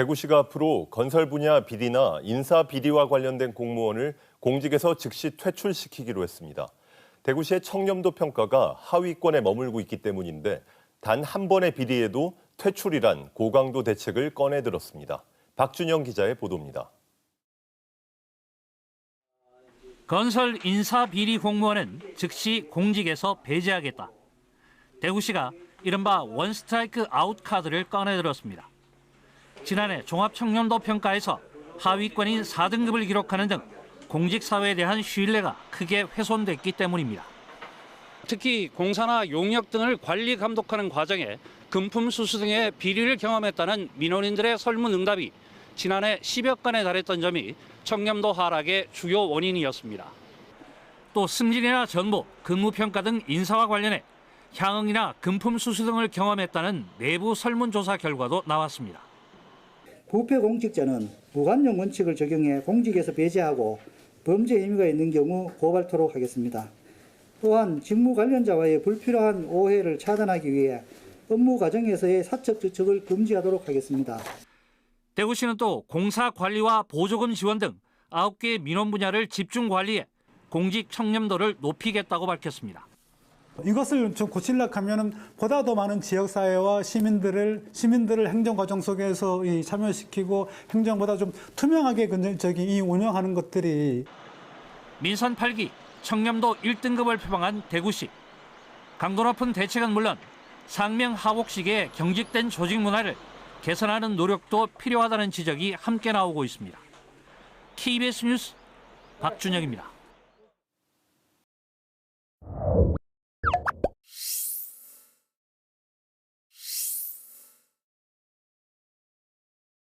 대구시가 앞으로 건설 분야 비리나 인사 비리와 관련된 공무원을 공직에서 즉시 퇴출시키기로 했습니다. 대구시의 청렴도 평가가 하위권에 머물고 있기 때문인데 단 한 번의 비리에도 퇴출이란 고강도 대책을 꺼내들었습니다. 박준영 기자의 보도입니다. 건설 인사 비리 공무원은 즉시 공직에서 배제하겠다. 대구시가 이른바 원스트라이크 아웃 카드를 꺼내들었습니다. 지난해 종합청렴도 평가에서 하위권인 4등급을 기록하는 등 공직사회에 대한 신뢰가 크게 훼손됐기 때문입니다. 특히 공사나 용역 등을 관리 감독하는 과정에 금품 수수 등의 비리를 경험했다는 민원인들의 설문 응답이 지난해 10여 건에 달했던 점이 청렴도 하락의 주요 원인이었습니다. 또 승진이나 전보, 근무평가 등 인사와 관련해 향응이나 금품 수수 등을 경험했다는 내부 설문조사 결과도 나왔습니다. 부패 공직자는 무관용 원칙을 적용해 공직에서 배제하고 범죄 혐의가 있는 경우 고발토록 하겠습니다. 또한 직무 관련자와의 불필요한 오해를 차단하기 위해 업무 과정에서의 사적 접촉을 금지하도록 하겠습니다. 대구시는 또 공사 관리와 보조금 지원 등 9개의 민원 분야를 집중 관리해 공직 청렴도를 높이겠다고 밝혔습니다. 이것을 좀 고치려고 하면은 보다 더 많은 지역사회와 시민들을, 시민들을 행정과정 속에서 이 참여시키고 행정보다 좀 투명하게 그 저기 이 운영하는 것들이 민선 8기 청렴도 1등급을 표방한 대구시. 강도 높은 대책은 물론 상명 하복식의 경직된 조직 문화를 개선하는 노력도 필요하다는 지적이 함께 나오고 있습니다. KBS 뉴스 박준영입니다.